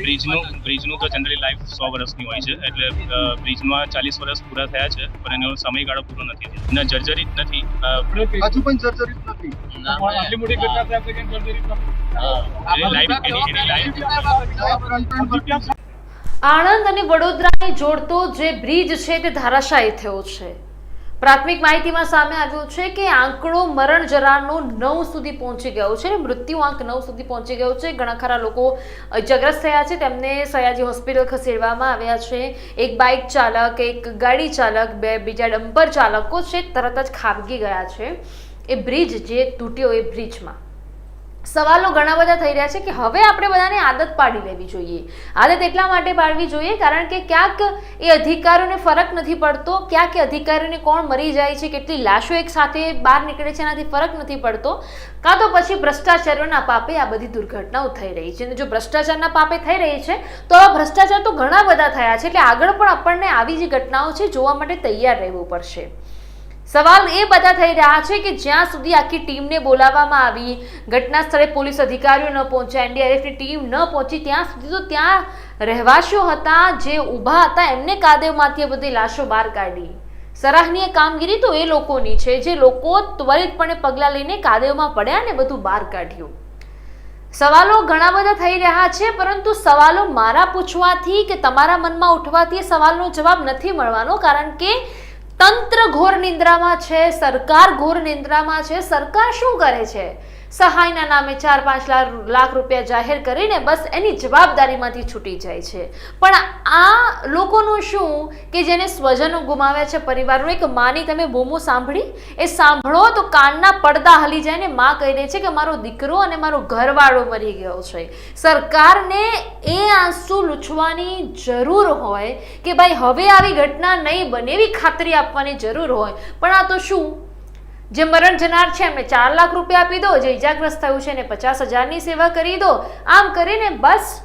બ્રિજનું બ્રિજનું તો generally life સો વર્ષની હોય છે. એટલે બ્રિજમાં ચાલીસ વર્ષ પૂરા થયા છે પણ એનો સમયગાળો પૂરો નથી થયો. ના જર્જરિત નથી. હજુ પણ જર્જરિત નથી. આટલી મોટી ઘટના થયા પછી કેમ જલ્દી એની લાઈફ એની એની લાઈફ સાહેબ, ત્રણ ત્રણ વર્ષ આણંદ અને વડોદરાને જોડતો જે બ્રિજ છે તે ધરાશાયી થયો છે. પ્રાથમિક માહિતીમાં સામે આવ્યું છે કે આંકડો મરણ જરાનો નવ સુધી પહોંચી ગયો છે. મૃત્યુ આંક નવ સુધી પહોંચી ગયો છે. ઘણા ખરા લોકો ઇજાગ્રસ્ત થયા છે. તેમને સયાજી હોસ્પિટલ ખસેડવામાં આવ્યા છે. એક બાઇક ચાલક, એક ગાડી ચાલક, બે બીજા ડમ્પર ચાલકો છે. તરત જ ખાબકી ગયા છે. એ બ્રિજ જે તૂટ્યો એ બ્રિજમાં. સવાલો ઘણા બધા થઈ રહ્યા છે કે હવે આપણે બધાને આદત પાડી લેવી જોઈએ. આદત એટલા માટે પાડવી જોઈએ કારણ કે ક્યાંક એ અધિકારીઓને ફરક નથી પડતો, ક્યાંક એ અધિકારીઓને કોણ મરી જાય છે, કેટલી લાશો એક સાથે બહાર નીકળે છે, એનાથી ફરક નથી પડતો. કાં તો પછી ભ્રષ્ટાચારોના પાપે આ બધી દુર્ઘટનાઓ થઈ રહી છે. અને જો ભ્રષ્ટાચારના પાપે થઈ રહી છે, તો આ ભ્રષ્ટાચાર તો ઘણા બધા થયા છે. એટલે આગળ પણ આપણને આવી જે ઘટનાઓ છે, જોવા માટે તૈયાર રહેવું પડશે. સવાલ એ બધા થઈ રહ્યા છે કે જ્યાં સુધી આખી ટીમને બોલાવવામાં આવી, ઘટના સ્થળે પોલીસ અધિકારીઓ ન પહોંચ્યા, એનડીઆરએફની ટીમ ન પહોંચી, ત્યાં સુધી તો ત્યાં રહેવાસીઓ હતા, જે ઊભા હતા, એમને કાદેવમાંથી બધી લાશો બહાર કાઢી. સરાહનીય કામગીરી તો એ લોકોની છે, જે લોકો ત્વરિતપણે પગલાં લઈને કાદેવમાં પડ્યા ને બધું બહાર કાઢ્યું. સવાલો ઘણા બધા થઈ રહ્યા છે, પરંતુ સવાલો મારા પૂછવાથી કે તમારા મનમાં ઉઠવાથી એ સવાલનો જવાબ નથી મળવાનો, કારણ કે તંત્ર ઘોર નિંદ્રામાં છે સરકાર ઘોર નિંદ્રામાં છે સરકાર શું કરે છે? સહાયના નામે ચાર પાંચ લાખ રૂપિયા જાહેર કરીને બસ એની જવાબદારીમાંથી છૂટી જાય છે. પણ આ લોકોનું શું કે જેને સ્વજનો ગુમાવ્યા છે પરિવારનું? એક માની તમે બૂમો સાંભળી? એ સાંભળો તો કાનના પડદા હલી જાય ને માં કહી દે છે કે મારો દીકરો અને મારો ઘરવાળો મરી ગયો છે. સરકારને એ આંસુ લૂછવાની જરૂર હોય કે ભાઈ હવે આવી ઘટના નહીં બને એવી ખાતરી આપવાની જરૂર હોય. પણ આ તો શું જે મરણ જનાર છે એમને ચાર લાખ રૂપિયા આપી દો, જે ઇજાગ્રસ્ત થયું છે, એને પચાસ હજારની સેવા કરી દો. આમ કરીને બસ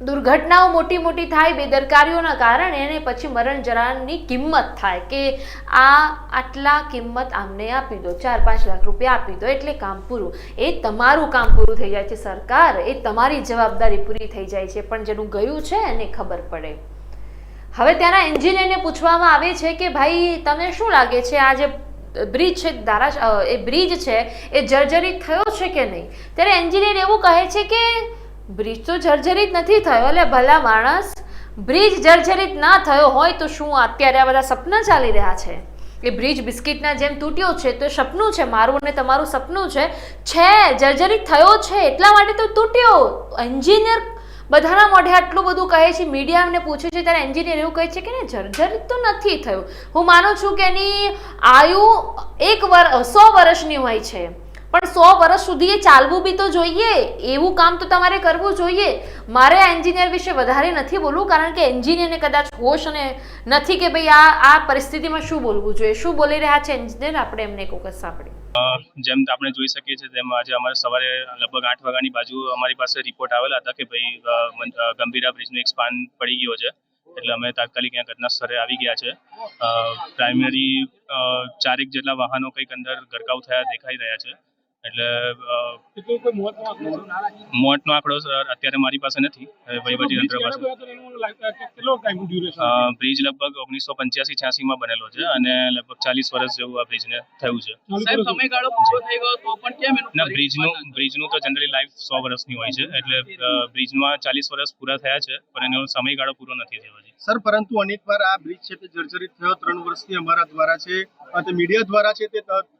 દુર્ઘટનાઓ મોટી મોટી થાય, બેદરકારીઓના કારણે એને પછી મરણ જરાની કિંમત થાય કે આ આટલા કિંમત આમને આપી દો, ચાર પાંચ લાખ રૂપિયા આપી દો, એટલે કામ પૂરું. એ તમારું કામ પૂરું થઈ જાય છે, સરકાર. એ તમારી જવાબદારી પૂરી થઈ જાય છે, પણ જેનું ગયું છે, એને ખબર પડે. હવે ત્યાંના એન્જિનિયરને પૂછવામાં આવે છે કે, ભાઈ, તમને શું લાગે છે? આ જે બ્રિજ છે, ધારા એ બ્રિજ છે, એ જર્જરિત થયો છે કે નહીં? ત્યારે એન્જિનિયર એવું કહે છે કે, બ્રિજ તો જર્જરિત નથી થયો, એટલે ભલા માણસ બ્રિજ જર્જરિત ના થયો હોય તો શું અત્યારે આ બધા સપના ચાલી રહ્યા છે? એ બ્રિજ બિસ્કિટના જેમ તૂટ્યો છે તો સપનું છે, મારું અને તમારું સપનું છે. છે, જર્જરિત થયો છે, એટલા માટે તો તૂટ્યો. એન્જિનિયર બધાના મોઢે આટલું બધું કહે છે મીડિયાને પૂછે છે, ત્યારે એન્જિનિયર એવું કહે છે કે ને જર્જરિત તો નથી થયું. હું માનું છું કે એની આયુ એક વર, સો વર્ષની હોય છે. પણ સો વર્ષ સુધી એ ચાલવું બી તો જોઈએ. એવું કામ તો તમારે કરવું જોઈએ. મારે એન્જિનિયર વિશે વધારે નથી બોલવું, કારણ કે એન્જિનિયરને કદાચ હોશ અને નથી કે ભાઈ આ આ પરિસ્થિતિમાં શું બોલવું જોઈએ? શું બોલી રહ્યા છે એન્જિનિયર આપણે એમને એક સાંભળીએ. જેમ આપણે જોઈ શકીએ છીએ તેમ આજે અમારે સવારે લગભગ આઠ વાગ્યાની બાજુ અમારી પાસે રિપોર્ટ આવેલા હતા કે ભાઈ ગંભીરા બ્રિજનું એક સ્પાન પડી ગયો છે. એટલે અમે તાત્કાલિક ત્યાં ઘટના સ્થળે આવી ગયા છે. પ્રાઇમરી ચારેક જેટલા વાહનો કંઈક અંદર ગરકાવ થયા દેખાઈ રહ્યા છે. એટલે મોટનો નો આંકડો? સર અત્યારે મારી પાસે નથી. હવે વહીવટી તંત્ર પાસે. બ્રિજ લગભગ ઓગણીસો પંચ્યાસી છ્યાસીમાં બનેલો છે અને લગભગ ચાલીસ વર્ષ જેવું આ બ્રિજને થયું છે. સાહેબ સમયગાળો પૂરો થઈ ગયો તો પણ કેમ એનું ના બ્રિજનું બ્રિજનું તો જનરલી લાઈફ સો વર્ષની હોય છે. એટલે બ્રિજમાં ચાલીસ વર્ષ પૂરા થયા છે પણ એનો સમયગાળો પૂરો નથી થયો હજી. સર પરંતુ અનેકવાર આ બ્રિજ છે તે જર્જરિત થયો. ત્રણ વર્ષથી અમારા દ્વારા છે મીડિયા દ્વારા છે તે ત-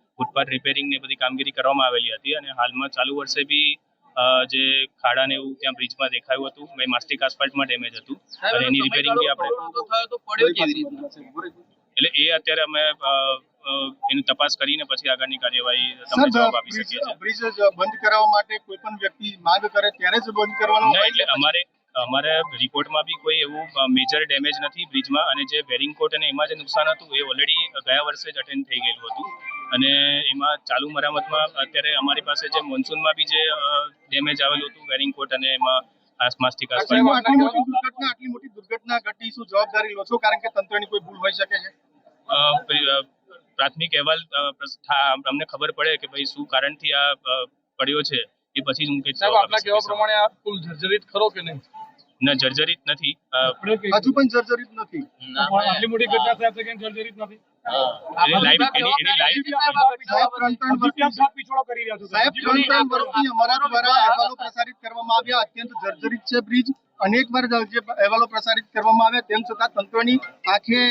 ફૂટપાથ રિપેરિંગ ને બધી કામગીરી કરવામાં આવેલી હતી અને હાલમાં ચાલુ વર્ષે બી જે ખાડા ને એવું ત્યાં બ્રિજમાં દેખાયું હતું ભાઈ માસ્ટિક આસ્ફાલ્ટમાં ડેમેજ હતું. અને એની રિપેરિંગ બી આપણે પૂરો તો થયો તો પડ્યો કેવી રીતના એટલે એ અત્યારે અમે એની તપાસ કરીને પછી આગળની કાર્યવાહી તમને જવાબ આપી શકીએ છીએ. બ્રિજ બંધ કરાવવા માટે કોઈ પણ વ્યક્તિ માંગ કરે ત્યારે જ બંધ કરવાનો હોય એટલે? અમારે અમારે રિપોર્ટમાં બી કોઈ એવું મેજર ડેમેજ નથી બ્રિજમાં અને જે બેરિંગ કોટ અને એમાં જે નુકસાન હતું એ ઓલરેડી ગયા વર્ષે જ અટેન્ડ થઈ ગયેલું હતું. અને એમાં ચાલુ મરામતમાં અત્યારે અમારી પાસે જે મોન્સૂનમાં બી જે ડેમેજ આવેલું હતું વેરિંગ કોટ અને એમાં આસપાસથી આટલી મોટી દુર્ઘટના આટલી મોટી દુર્ઘટના ઘટી શું જવાબદારી લો છો? કારણ કે તંત્રની કોઈ ભૂલ હોઈ શકે છે? પ્રાથમિક અહેવાલ અમને ખબર પડે કે ભાઈ શું કારણથી આ પડ્યો છે એ પછી જ હું કહીશ આપના કહેવા પ્રમાણે આ પુલ જર્જરિત ખરો કે નહીં? ના જર્જરિત નથી. હજુ પણ જર્જરિત નથી. આટલી મોટી ઘટના થાય છે કે જર્જરિત નથી? એની લાઈવ એની એની લાઈવ સાહેબ કેમ સાથ પીછોડો કરી રહ્યા છો. તમે? સાહેબ ત્રણ ત્રણ વર્ષથી અમારા દ્વારા અહેવાલો પ્રસારિત કરવામાં આવ્યા. જર્જરિત છે અનેક વાર જે અહેવાલો પ્રસારિત કરવામાં આવ્યા. તેમ છતાં તંત્રની આંખે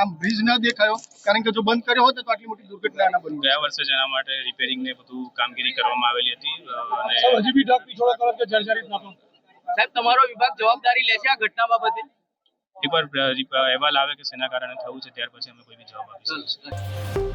આમ બ્રિજ ના દેખાયો. કારણ કે જો બંધ કર્યો હોત તો આટલી મોટી દુર્ઘટના ના બની. ગયા વર્ષે જેના એના માટે રિપેરિંગ ને બધું કામગીરી કરવામાં આવેલી હતી. અને હજી બી ઢાક પીછોડો કરો કે જર્જરિત નતો સાહેબ તમારો વિભાગ જવાબદારી લેશે આ ઘટના બાબતે? એકવાર અહેવાલ આવે કે શેના કારણે થયું છે ત્યાર પછી અમે કોઈ બી જવાબ આપીશું